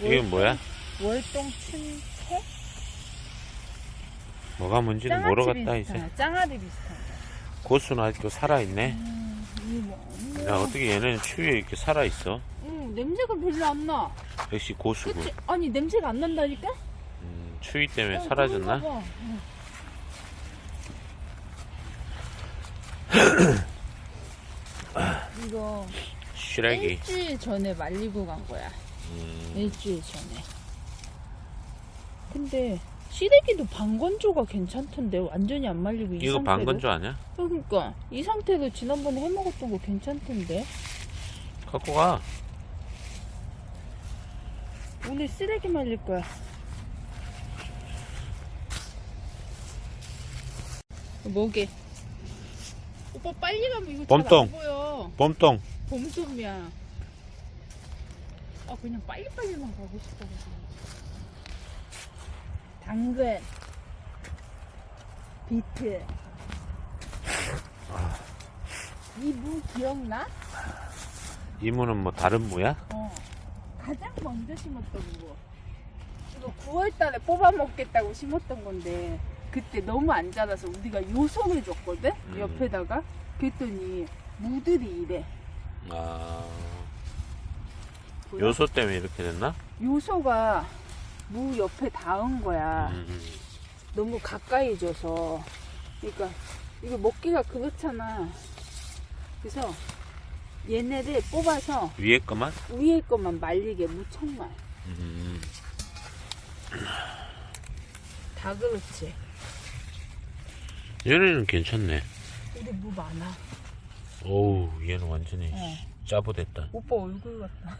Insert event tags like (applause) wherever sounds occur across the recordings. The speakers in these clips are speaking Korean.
이게 뭐야? 월동 춘채? 뭐가 뭔지는 모르겠다 이제. 짱아리 비슷한 거. 고수는 아직도 살아있네. 음, 이거 뭐. 야 어떻게 얘는 추위에 이렇게 살아있어? 음, 냄새가 별로 안 나. 역시 고수고. 그치? 아니, 냄새가 안 난다니까? 음, 추위 때문에 어, 사라졌나? 그런가 봐. 응. (clears throat) 이거 쓰레기. 일주일 전에 말리고 간 거야. 음, 일주일 전에. 근데 시래기도 방건조가 괜찮던데 완전히 안 말리고 이 이거 상태로. 방건조 아니야? 그러니까 이 상태로 지난번에 해 먹었던 거 괜찮던데. 갖고 가. 오늘 쓰레기 말릴 거야. 뭐게? 오빠 빨리 가면 이거 잘. 안 보여. 봄동. 봄돔이야. 아 그냥 빨리빨리만 가고 싶어가지고. 당근, 비트. 이 무 기억나? 이모는 뭐 다른 무야? 어. 가장 먼저 심었던 거. 이거 9월달에 뽑아 먹겠다고 심었던 건데 그때 너무 안 자라서 우리가 요소를 줬거든 음. 옆에다가 그랬더니 무들이 이래. 아, 보여? 요소 때문에 이렇게 됐나? 요소가 무 옆에 닿은 거야. 음, 너무 가까이 줘서. 그러니까 이거 먹기가 그렇잖아. 그래서 얘네를 뽑아서 위에 거만? 위에 것만 말리게 무청만. 음, 다 그렇지. 얘네는 괜찮네. 우리 무 많아. 오우, 얘는 완전히 어. 짜부됐다. 오빠 얼굴 같다.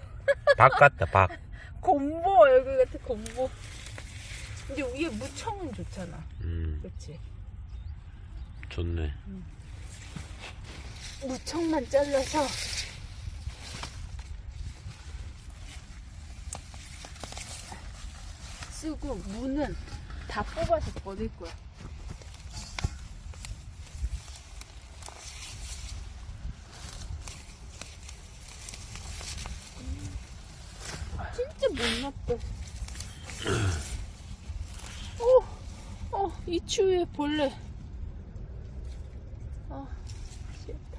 박 같다, 박. 곰보 얼굴 같아 곰보. 근데 위에 무청은 좋잖아. 음, 그렇지. 좋네. 무청만 잘라서 쓰고 무는 다 뽑아서 버릴 거야. 진짜 못났다. 어, 어, 이 추위에 벌레. 아, 싫다.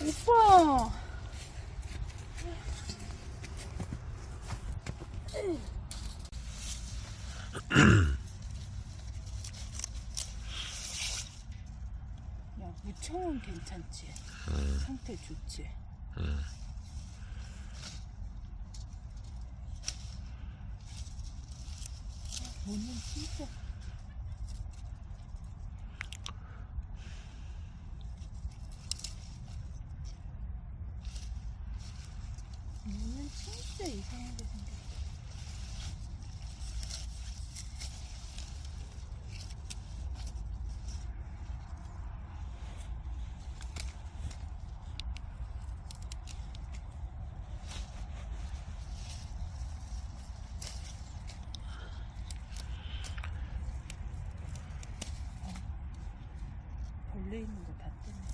오빠. 야, 무청은 괜찮지? 상태 좋지? 음. 오늘 진짜 오늘 진짜 이상하게 생겼어. 있는 거다 뜯네.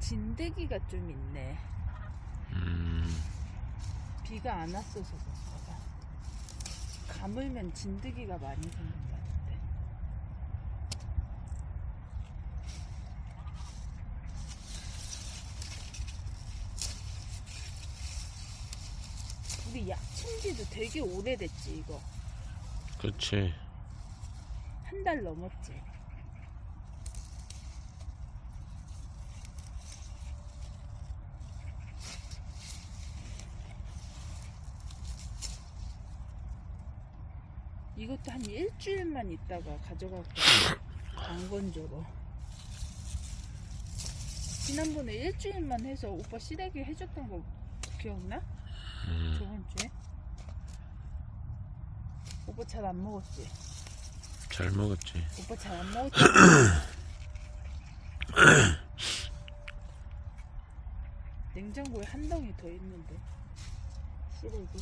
진드기가 좀 있네. 음, 비가 안 왔어서 그런가 봐. 가물면 진드기가 많이 생긴다는데. 우리 약침지도 되게 오래됐지 이거 그렇지. 한 달 넘었지 이것도 한 일주일만 있다가 가져갈 거야 방건조로 지난번에 일주일만 해서 오빠 시래기 해줬던 거 기억나? 음, 저번 주에 오빠 잘 안 먹었지? 잘 먹었지. 오빠 잘 안 (clears throat) 먹었지? 냉장고에 한 덩이 더 있는데 쓰레기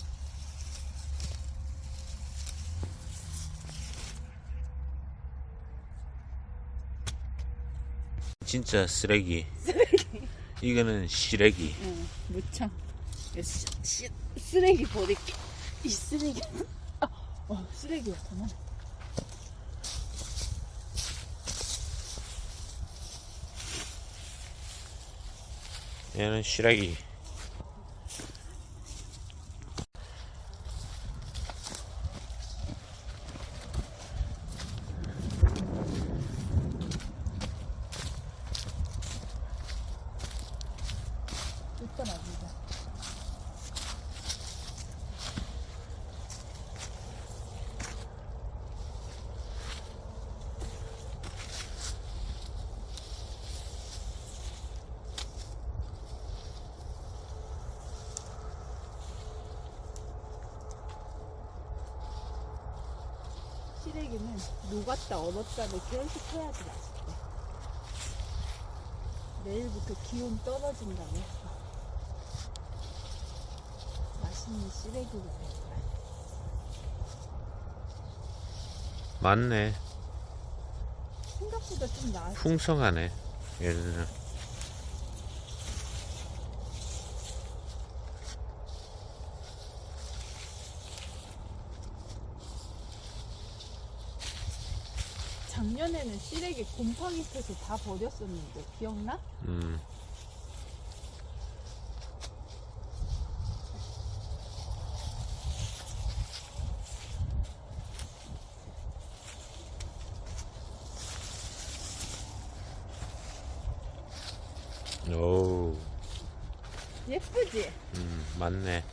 진짜 쓰레기. 이거는 시래기. 응 무창 야, 씨, 씨, 쓰레기 버릴게. 이 쓰레기. 아, 어 쓰레기였구나. 얘는 시래기. 일단 아니다 시래기는 녹았다 얼었다를 계속 해야지 맛있대. 내일부터 기온 떨어진다며. 맛있는 시래기를 될 거야. 맞네. 생각보다 좀 나았어. 풍성하네. 얘는. 작년에는 시래기 곰팡이 펴서 다 버렸었는데 기억나? 음. 오, 예쁘지? 음, 맞네.